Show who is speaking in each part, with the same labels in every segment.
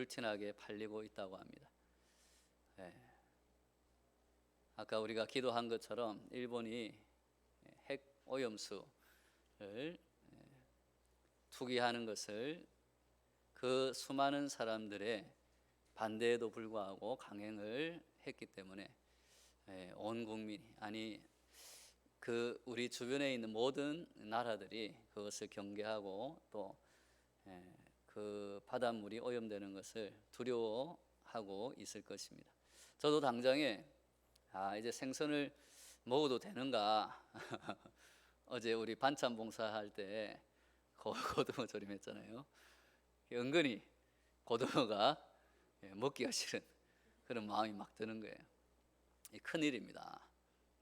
Speaker 1: 불티나게 팔리고 있다고 합니다. 예. 아까 우리가 기도한 것처럼 일본이 핵 오염수를 예, 투기하는 것을 그 수많은 사람들의 반대에도 불구하고 강행을 했기 때문에 예, 온 국민이 아니 그 우리 주변에 있는 모든 나라들이 그것을 경계하고 또 그 바닷물이 오염되는 것을 두려워하고 있을 것입니다. 저도 당장에 아 이제 생선을 먹어도 되는가 어제 우리 반찬 봉사할 때 고- 고등어 조림했잖아요. 은근히 고등어가 예, 먹기가 싫은 그런 마음이 막 드는 거예요. 이 큰일입니다.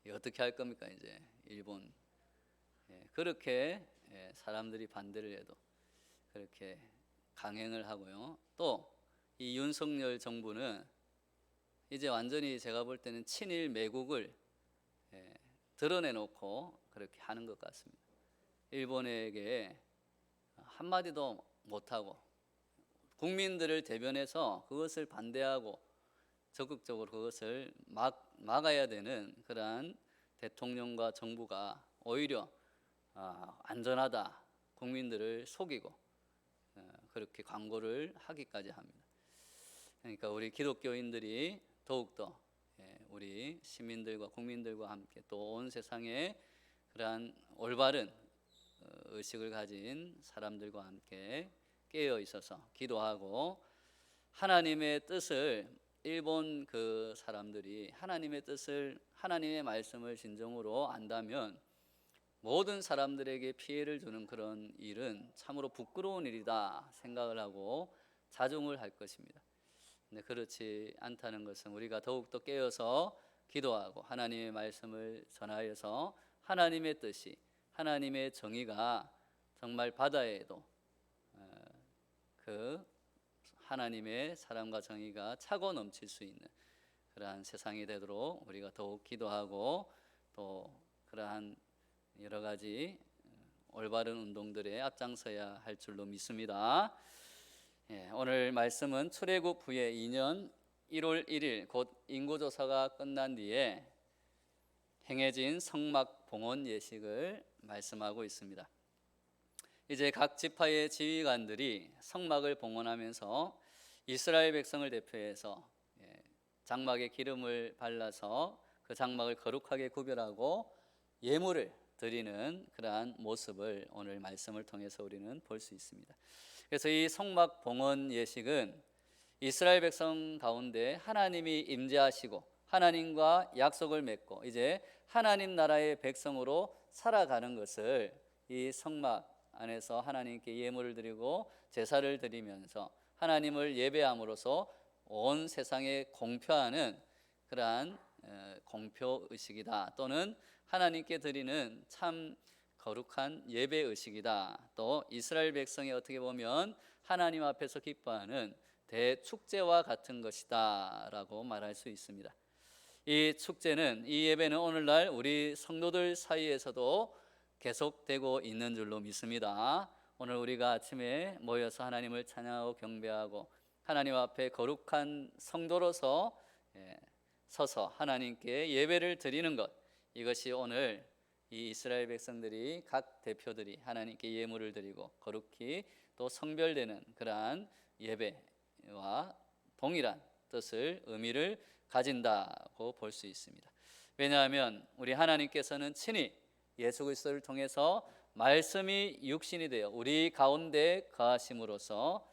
Speaker 1: 이 어떻게 할 겁니까 이제 일본 예, 그렇게 예, 사람들이 반대를 해도 그렇게 강행을 하고요. 또 이 윤석열 정부는 이제 완전히 제가 볼 때는 친일 매국을 예, 드러내놓고 그렇게 하는 것 같습니다. 일본에게 한마디도 못하고 국민들을 대변해서 그것을 반대하고 적극적으로 그것을 막, 막아야 되는 그러한 대통령과 정부가 오히려 아, 안전하다 국민들을 속이고 어, 그렇게 광고를 하기까지 합니다. 그러니까 우리 기독교인들이 더욱더 예, 우리 시민들과 국민들과 함께 또 온 세상에 그러한 올바른 어, 의식을 가진 사람들과 함께 깨어 있어서 기도하고 하나님의 뜻을 일본 그 사람들이 하나님의 뜻을 하나님의 말씀을 진정으로 안다면 모든 사람들에게 피해를 주는 그런 일은 참으로 부끄러운 일이다 생각을 하고 자중을 할 것입니다. 근데 그렇지 않다는 것은 우리가 더욱더 깨어서 기도하고 하나님의 말씀을 전하여서 하나님의 뜻이 하나님의 정의가 정말 바다에도 어, 그 하나님의 사랑과 정의가 차고 넘칠 수 있는 그러한 세상이 되도록 우리가 더욱 기도하고 또 그러한 여러 가지 올바른 운동들에 앞장서야 할 줄로 믿습니다. 예, 오늘 말씀은 출애굽 후에 2년 1월 1일 곧 인구조사가 끝난 뒤에 행해진 성막 봉헌 예식을 말씀하고 있습니다. 이제 각 지파의 지휘관들이 성막을 봉헌하면서 이스라엘 백성을 대표해서 예, 장막에 기름을 발라서 그 장막을 거룩하게 구별하고 예물을 드리는 그러한 모습을 오늘 말씀을 통해서 우리는 볼 수 있습니다. 그래서 이 성막 봉헌 예식은 이스라엘 백성 가운데 하나님이 임재하시고 하나님과 약속을 맺고 이제 하나님 나라의 백성으로 살아가는 것을 이 성막 안에서 하나님께 예물을 드리고 제사를 드리면서 하나님을 예배함으로써 온 세상에 공표하는 그러한 어, 공표 의식이다 또는 하나님께 드리는 참 거룩한 예배 의식이다. 또 이스라엘 백성이 어떻게 보면 하나님 앞에서 기뻐하는 대축제와 같은 것이다라고 말할 수 있습니다. 이 축제는 이 예배는 오늘날 우리 성도들 사이에서도 계속되고 있는 줄로 믿습니다. 오늘 우리가 아침에 모여서 하나님을 찬양하고 경배하고 하나님 앞에 거룩한 성도로서 예, 서서 하나님께 예배를 드리는 것 이것이 오늘 이 이스라엘 백성들이 각 대표들이 하나님께 예물을 드리고 거룩히 또 성별되는 그러한 예배와 동일한 뜻을 의미를 가진다고 볼 수 있습니다. 왜냐하면 우리 하나님께서는 친히 예수 그리스도를 통해서 말씀이 육신이 되어 우리 가운데 거하심으로써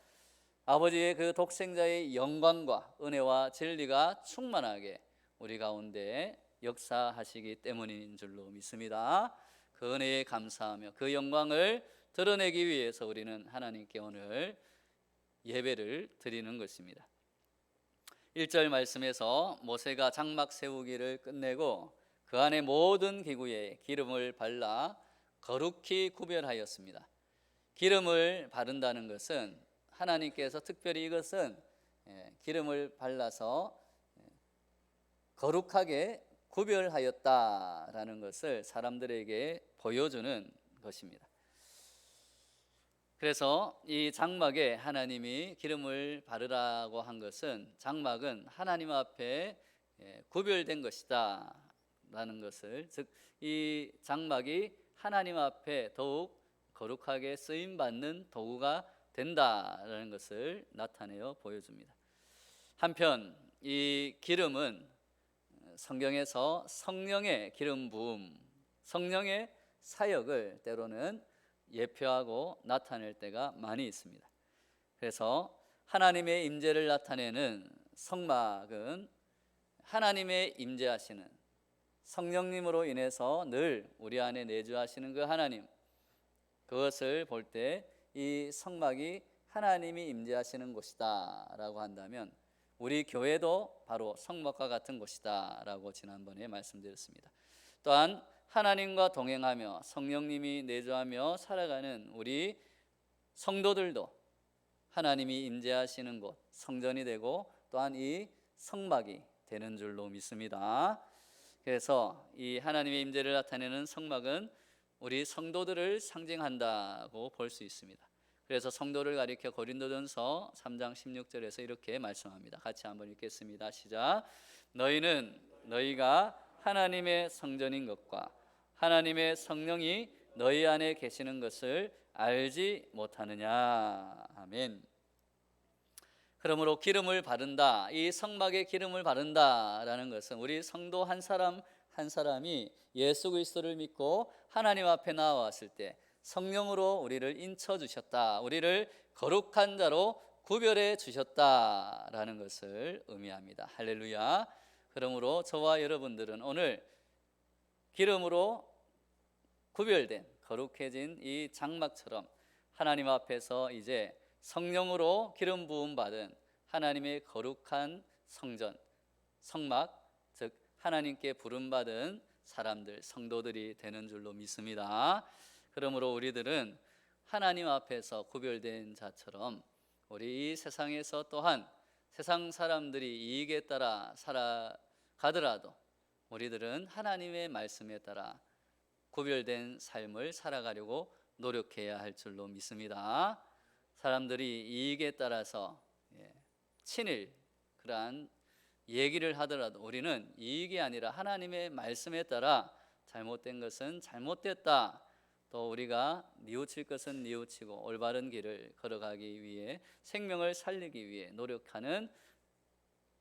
Speaker 1: 아버지의 그 독생자의 영광과 은혜와 진리가 충만하게 우리 가운데 역사하시기 때문인 줄로 믿습니다. 그 은혜에 감사하며 그 영광을 드러내기 위해서 우리는 하나님께 오늘 예배를 드리는 것입니다. 1절 말씀에서 모세가 장막 세우기를 끝내고 그 안에 모든 기구에 기름을 발라 거룩히 구별하였습니다. 기름을 바른다는 것은 하나님께서 특별히 이것은 예, 기름을 발라서 예, 거룩하게 구별하였다라는 것을 사람들에게 보여주는 것입니다. 그래서 이 장막에 하나님이 기름을 바르라고 한 것은 장막은 하나님 앞에 예, 구별된 것이다 라는 것을 즉 이 장막이 하나님 앞에 더욱 거룩하게 쓰임 받는 도구가 된다라는 것을 나타내어 보여줍니다. 한편 이 기름은 성경에서 성령의 기름 부음, 성령의 사역을 때로는 예표하고 나타낼 때가 많이 있습니다. 그래서 하나님의 임재를 나타내는 성막은 하나님의 임재하시는 성령님으로 인해서 늘 우리 안에 내주하시는 그 하나님 그것을 볼 때 이 성막이 하나님이 임재하시는 곳이다라고 한다면 우리 교회도 바로 성막과 같은 곳이다라고 지난번에 말씀드렸습니다. 또한 하나님과 동행하며 성령님이 내주하며 살아가는 우리 성도들도 하나님이 임재하시는 곳 성전이 되고 또한 이 성막이 되는 줄로 믿습니다. 그래서 이 하나님의 임재를 나타내는 성막은 우리 성도들을 상징한다고 볼 수 있습니다. 그래서 성도를 가리켜 고린도전서 3장 16절에서 이렇게 말씀합니다. 같이 한번 읽겠습니다. 시작. 너희는 너희가 하나님의 성전인 것과 하나님의 성령이 너희 안에 계시는 것을 알지 못하느냐. 아멘. 그러므로 기름을 바른다. 이 성막에 기름을 바른다라는 것은 우리 성도 한 사람 한 사람이 예수 그리스도를 믿고 하나님 앞에 나왔을 때 성령으로 우리를 인쳐 주셨다. 우리를 거룩한 자로 구별해 주셨다라는 것을 의미합니다. 할렐루야. 그러므로 저와 여러분들은 오늘 기름으로 구별된 거룩해진 이 장막처럼 하나님 앞에서 이제 성령으로 기름 부음 받은 하나님의 거룩한 성전, 성막, 즉 하나님께 부름 받은 사람들, 성도들이 되는 줄로 믿습니다. 그러므로 우리들은 하나님 앞에서 구별된 자처럼 우리 이 세상에서 또한 세상 사람들이 이익에 따라 살아가더라도 우리들은 하나님의 말씀에 따라 구별된 삶을 살아가려고 노력해야 할 줄로 믿습니다. 사람들이 이익에 따라서 예, 친일 그러한 얘기를 하더라도 우리는 이익이 아니라 하나님의 말씀에 따라 잘못된 것은 잘못됐다. 또 우리가 뉘우칠 것은 뉘우치고 올바른 길을 걸어가기 위해 생명을 살리기 위해 노력하는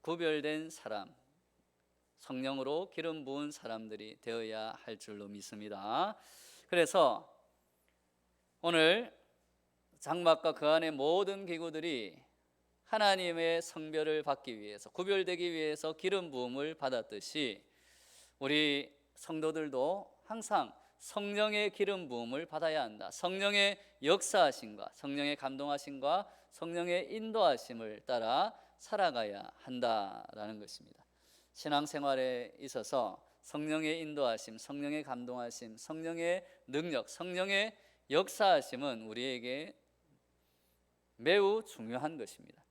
Speaker 1: 구별된 사람, 성령으로 기름 부은 사람들이 되어야 할 줄로 믿습니다. 그래서 오늘 장막과 그 안의 모든 기구들이 하나님의 성별을 받기 위해서 구별되기 위해서 기름 부음을 받았듯이 우리 성도들도 항상 성령의 기름 부음을 받아야 한다. 성령의 역사하심과 성령의 감동하심과 성령의 인도하심을 따라 살아가야 한다라는 것입니다. 신앙생활에 있어서 성령의 인도하심, 성령의 감동하심, 성령의 능력, 성령의 역사하심은 우리에게 매우 중요한 것입니다.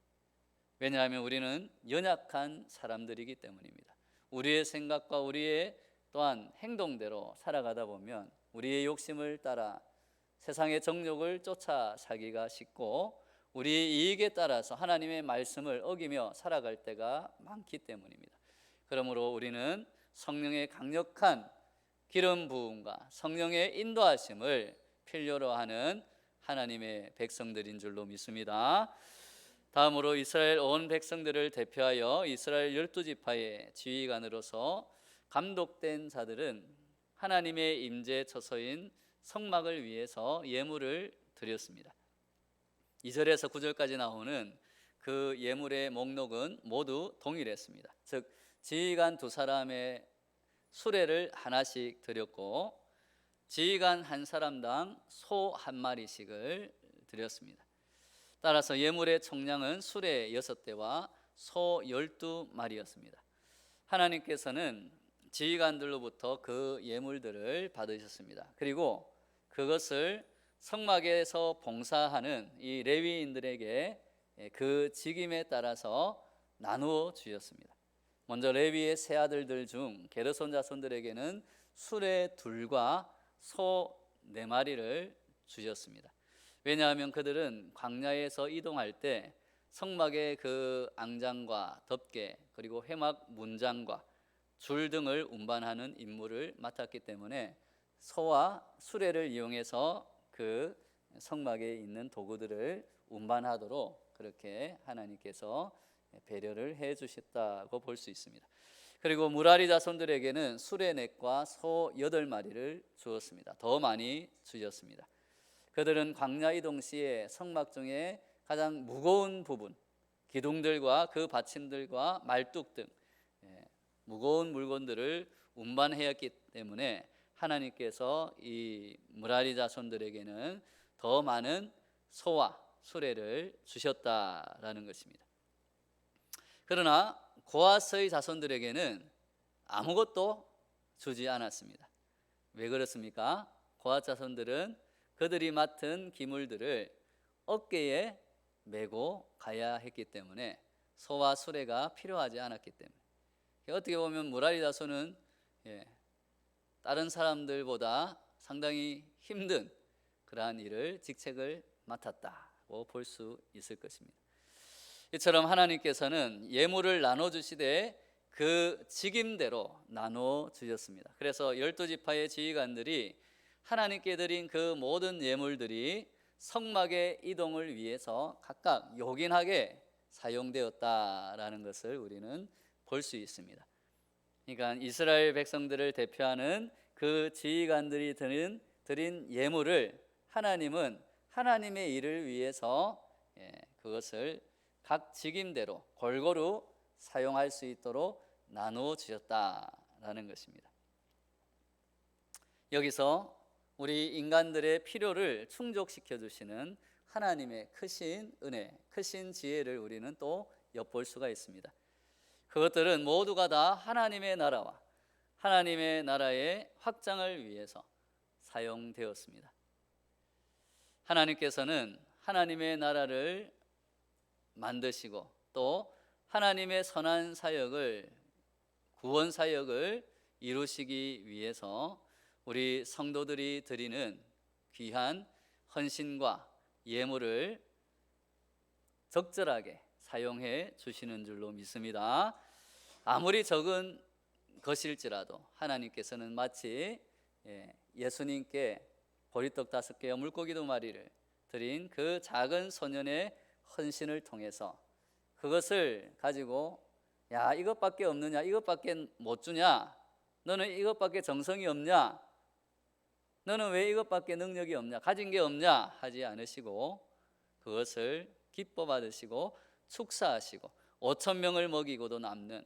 Speaker 1: 왜냐하면 우리는 연약한 사람들이기 때문입니다. 우리의 생각과 우리의 또한 행동대로 살아가다 보면 우리의 욕심을 따라 세상의 정욕을 쫓아 살기가 쉽고 우리의 이익에 따라서 하나님의 말씀을 어기며 살아갈 때가 많기 때문입니다. 그러므로 우리는 성령의 강력한 기름 부음과 성령의 인도하심을 필요로 하는 하나님의 백성들인 줄로 믿습니다. 다음으로 이스라엘 온 백성들을 대표하여 이스라엘 열두 지파의 지휘관으로서 감독된 자들은 하나님의 임재 처소인 성막을 위해서 예물을 드렸습니다. 2절에서 9절까지 나오는 그 예물의 목록은 모두 동일했습니다. 즉 지휘관 두 사람의 수레를 하나씩 드렸고 지휘관 한 사람당 소 한 마리씩을 드렸습니다. 따라서 예물의 총량은 수레 여섯 대와 소 열두 마리였습니다. 하나님께서는 지휘관들로부터 그 예물들을 받으셨습니다. 그리고 그것을 성막에서 봉사하는 이 레위인들에게 그 직임에 따라서 나누어 주셨습니다. 먼저 레위의 세 아들들 중 게르손 자손들에게는 수레 둘과 소 네 마리를 주셨습니다. 왜냐하면 그들은 광야에서 이동할 때 성막의 그 앙장과 덮개 그리고 회막 문장과 줄 등을 운반하는 임무를 맡았기 때문에 소와 수레를 이용해서 그 성막에 있는 도구들을 운반하도록 그렇게 하나님께서 배려를 해 주셨다고 볼 수 있습니다. 그리고 무라리 자손들에게는 수레넷과 소 여덟 마리를 주었습니다. 더 많이 주셨습니다. 그들은 광야 이동 시에 성막 중에 가장 무거운 부분, 기둥들과 그 받침들과 말뚝 등 예, 무거운 물건들을 운반해야 했기 때문에 하나님께서 이 무라리 자손들에게는 더 많은 소와 수레를 주셨다라는 것입니다. 그러나 고아스의 자손들에게는 아무것도 주지 않았습니다. 왜 그렇습니까? 고아 자손들은 그들이 맡은 기물들을 어깨에 메고 가야 했기 때문에 소와 수레가 필요하지 않았기 때문에 어떻게 보면 무라리 자손은 예, 다른 사람들보다 상당히 힘든 그러한 일을 직책을 맡았다고 볼 수 있을 것입니다. 이처럼 하나님께서는 예물을 나눠 주시되 그 직임대로 나눠 주셨습니다. 그래서 열두 지파의 지휘관들이 하나님께 드린 그 모든 예물들이 성막의 이동을 위해서 각각 요긴하게 사용되었다라는 것을 우리는 볼 수 있습니다. 그러니까 이스라엘 백성들을 대표하는 그 지휘관들이 드린, 드린 예물을 하나님은 하나님의 일을 위해서 예, 그것을 각 직임대로 골고루 사용할 수 있도록 나누어 주셨다라는 것입니다. 여기서 우리 인간들의 필요를 충족시켜 주시는 하나님의 크신 은혜, 크신 지혜를 우리는 또 엿볼 수가 있습니다. 그것들은 모두가 다 하나님의 나라와 하나님의 나라의 확장을 위해서 사용되었습니다. 하나님께서는 하나님의 나라를 만드시고 또 하나님의 선한 사역을 구원 사역을 이루시기 위해서 우리 성도들이 드리는 귀한 헌신과 예물을 적절하게 사용해 주시는 줄로 믿습니다. 아무리 적은 것일지라도 하나님께서는 마치 예, 예수님께 보리떡 다섯 개와 물고기 두 마리를 드린 그 작은 소년의 헌신을 통해서 그것을 가지고 야 이것밖에 없느냐 이것밖에 못 주냐 너는 이것밖에 정성이 없냐 너는 왜 이것밖에 능력이 없냐 가진 게 없냐 하지 않으시고 그것을 기뻐 받으시고 축사하시고 5천 명을 먹이고도 남는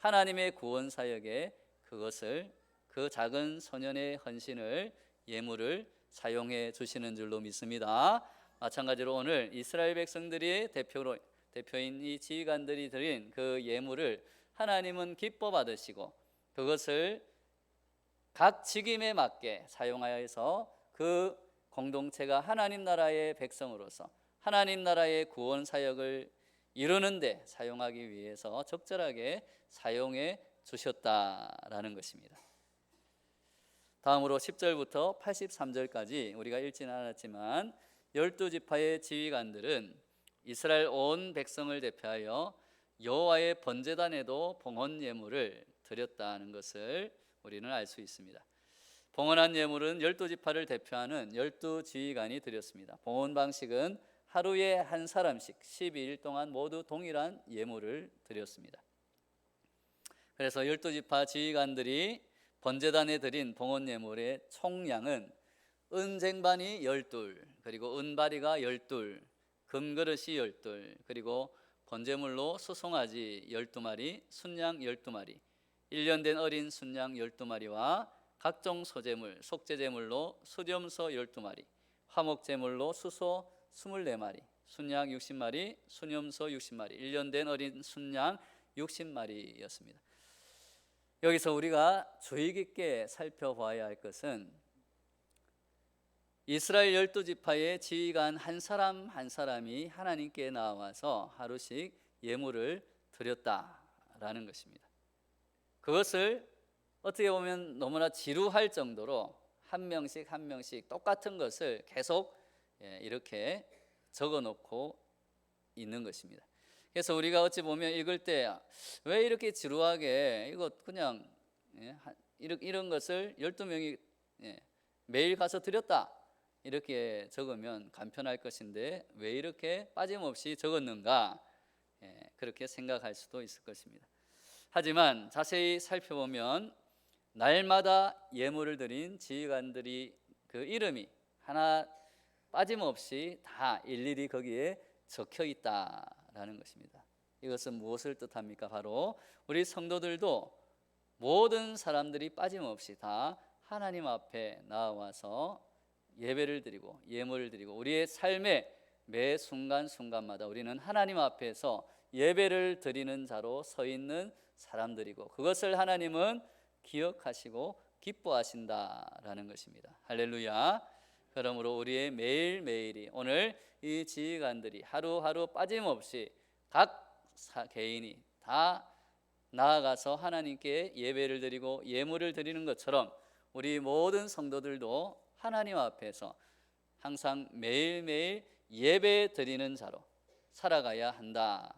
Speaker 1: 하나님의 구원 사역에 그것을 그 작은 소년의 헌신을 예물을 사용해 주시는 줄로 믿습니다. 마찬가지로 오늘 이스라엘 백성들이 대표로 대표인 이 지휘관들이 드린 그 예물을 하나님은 기뻐 받으시고 그것을 각 직임에 맞게 사용하여서 그 공동체가 하나님 나라의 백성으로서 하나님 나라의 구원 사역을 이루는데 사용하기 위해서 적절하게 사용해 주셨다라는 것입니다. 다음으로 10절부터 83절까지 우리가 읽지는 않았지만 열두 지파의 지휘관들은 이스라엘 온 백성을 대표하여 여호와의 번제단에도 봉헌 예물을 드렸다는 것을 우리는 알 수 있습니다. 봉헌한 예물은 열두 지파를 대표하는 열두 지휘관이 드렸습니다. 봉헌 방식은 하루에 한 사람씩 12일 동안 모두 동일한 예물을 드렸습니다. 그래서 열두 지파 지휘관들이 번제단에 드린 봉헌 예물의 총량은 은쟁반이 열둘, 그리고 은바리가 열둘, 금그릇이 열둘, 그리고 번제물로 수송아지 열두 마리, 순양 열두 마리, 1년 된 어린 순양 12마리와 각종 소재물, 속재재물로 수렴소 12마리, 화목재물로 수소 24마리, 순양 60마리, 수념소 60마리, 1년 된 어린 순양 60마리였습니다. 여기서 우리가 주의 깊게 살펴봐야 할 것은 이스라엘 열두 지파의 지휘관 한 사람 한 사람이 하나님께 나와서 하루씩 예물을 드렸다라는 것입니다. 그것을 어떻게 보면 너무나 지루할 정도로 한 명씩 한 명씩 똑같은 것을 계속 예, 이렇게 적어 놓고 있는 것입니다. 그래서 우리가 어찌 보면 읽을 때 왜 이렇게 지루하게 이거 그냥 예, 한- 이런, 것을 12명이 예, 매일 가서 드렸다 이렇게 적으면 간편할 것인데 왜 이렇게 빠짐없이 적었는가 예, 그렇게 생각할 수도 있을 것입니다. 하지만 자세히 살펴보면 날마다 예물을 드린 지휘관들이 그 이름이 하나 빠짐없이 다 일일이 거기에 적혀 있다라는 것입니다. 이것은 무엇을 뜻합니까? 바로 우리 성도들도 모든 사람들이 빠짐없이 다 하나님 앞에 나와서 예배를 드리고 예물을 드리고 우리의 삶의 매 순간 순간마다 우리는 하나님 앞에서 예배를 드리는 자로 서 있는 사람들이고 그것을 하나님은 기억하시고 기뻐하신다라는 것입니다. 할렐루야. 그러므로 우리의 매일매일이 오늘 이 지휘관들이 하루하루 빠짐없이 각 사- 개인이 다 나아가서 하나님께 예배를 드리고 예물을 드리는 것처럼 우리 모든 성도들도 하나님 앞에서 항상 매일매일 예배 드리는 자로 살아가야 한다.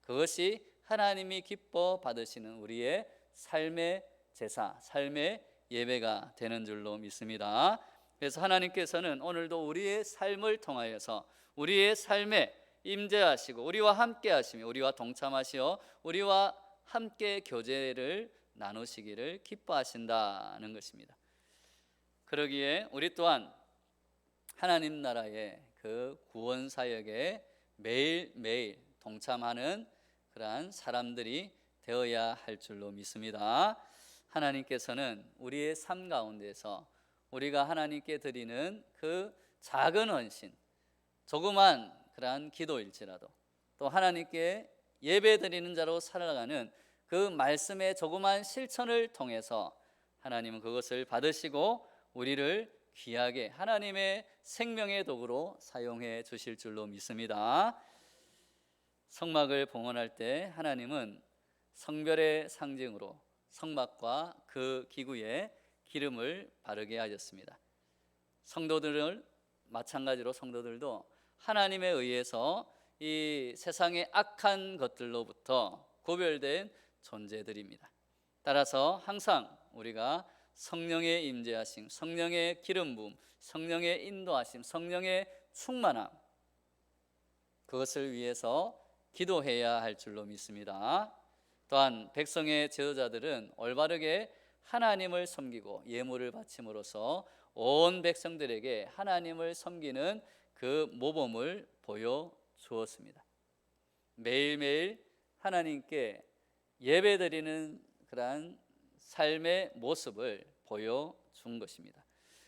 Speaker 1: 그것이 하나님이 기뻐 받으시는 우리의 삶의 제사, 삶의 예배가 되는 줄로 믿습니다. 그래서 하나님께서는 오늘도 우리의 삶을 통하여서 우리의 삶에 임재하시고 우리와 함께 하시며 우리와 동참하시어 우리와 함께 교제를 나누시기를 기뻐하신다는 것입니다. 그러기에 우리 또한 하나님 나라의 그 구원 사역에 매일매일 동참하는 그러한 사람들이 되어야 할 줄로 믿습니다. 하나님께서는 우리의 삶 가운데서 우리가 하나님께 드리는 그 작은 헌신, 조그만 그러한 기도일지라도 또 하나님께 예배 드리는 자로 살아가는 그 말씀의 조그만 실천을 통해서 하나님은 그것을 받으시고 우리를 귀하게 하나님의 생명의 도구로 사용해 주실 줄로 믿습니다. 성막을 봉헌할 때 하나님은 성별의 상징으로 성막과 그 기구에 기름을 바르게 하셨습니다. 성도들을 마찬가지로 성도들도 하나님에 의해서 이 세상의 악한 것들로부터 구별된 존재들입니다. 따라서 항상 우리가 성령의 임재하심, 성령의 기름 부음, 성령의 인도하심, 성령의 충만함 그것을 위해서 기도해야 할 줄로 믿습니다. 또한 백성의 제도자들은 올바르게 하나님을 섬기고 예물을 바침으로써 온 백성들에게 하나님을 섬기는 그 모범을 보여 주었습니다. 매일매일 하나님께 예배드리는 그러한 삶의 모습을 보여 준 것입니다.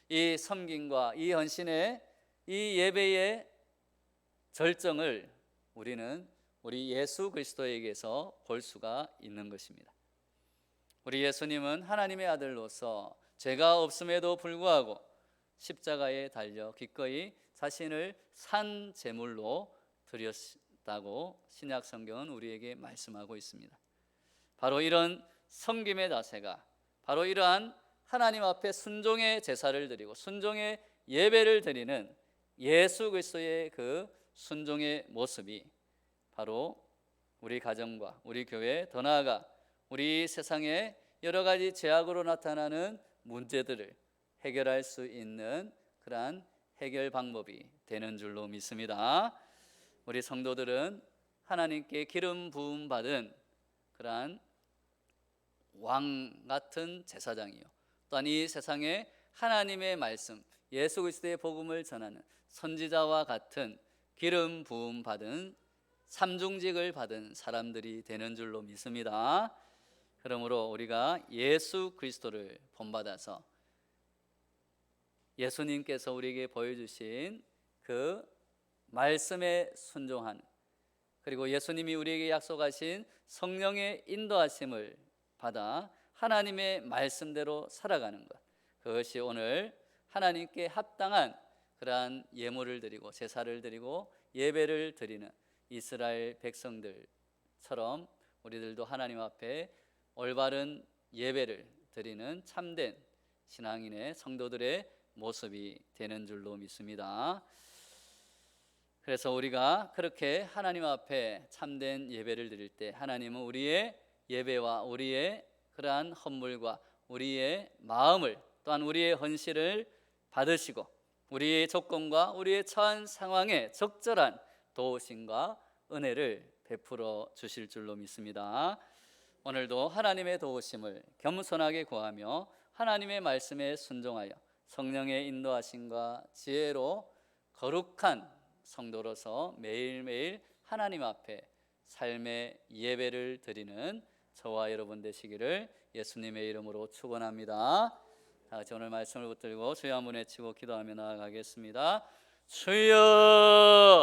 Speaker 1: 이 섬김과 이 헌신의 이 예배의 절정을 우리는 우리 예수 그리스도에게서 볼 수가 있는 것입니다. 우리 예수님은 하나님의 아들로서 죄가 없음에도 불구하고 십자가에 달려 기꺼이 자신을 산 제물로 드렸다고 신약 성경은 우리에게 말씀하고 있습니다. 바로 이런 섬김의 자세가 바로 이러한 하나님 앞에 순종의 제사를 드리고 순종의 예배를 드리는 예수 그리스도의 그 순종의 모습이 바로 우리 가정과 우리 교회 더 나아가 우리 세상의 여러 가지 죄악으로 나타나는 문제들을 해결할 수 있는 그러한 해결 방법이 되는 줄로 믿습니다. 우리 성도들은 하나님께 기름 부음 받은 그러한 왕 같은 제사장이요. 또한 이 세상에 하나님의 말씀, 예수 그리스도의 복음을 전하는 선지자와 같은 기름 부음 받은 삼중직을 받은 사람들이 되는 줄로 믿습니다. 그러므로 우리가 예수 그리스도를 본받아서 예수님께서 우리에게 보여주신 그 말씀에 순종하는 그리고 예수님이 우리에게 약속하신 성령의 인도하심을 받아 하나님의 말씀대로 살아가는 것. 그것이 오늘 하나님께 합당한 그러한 예물을 드리고 제사를 드리고 예배를 드리는 이스라엘 백성들처럼 우리들도 하나님 앞에 올바른 예배를 드리는 참된 신앙인의 성도들의 모습이 되는 줄로 믿습니다. 그래서 우리가 그렇게 하나님 앞에 참된 예배를 드릴 때 하나님은 우리의 예배와 우리의 그러한 헌물과 우리의 마음을 또한 우리의 헌신을 받으시고 우리의 조건과 우리의 처한 상황에 적절한 도우심과 은혜를 베풀어 주실 줄로 믿습니다. 오늘도 하나님의 도우심을 겸손하게 구하며 하나님의 말씀에 순종하여 성령의 인도하심과 지혜로 거룩한 성도로서 매일매일 하나님 앞에 삶의 예배를 드리는 저와 여러분 되시기를 예수님의 이름으로 축원합니다. 다 같이 오늘 말씀을 붙들고 주여 한번 외치고 기도하며 나아가겠습니다. 주여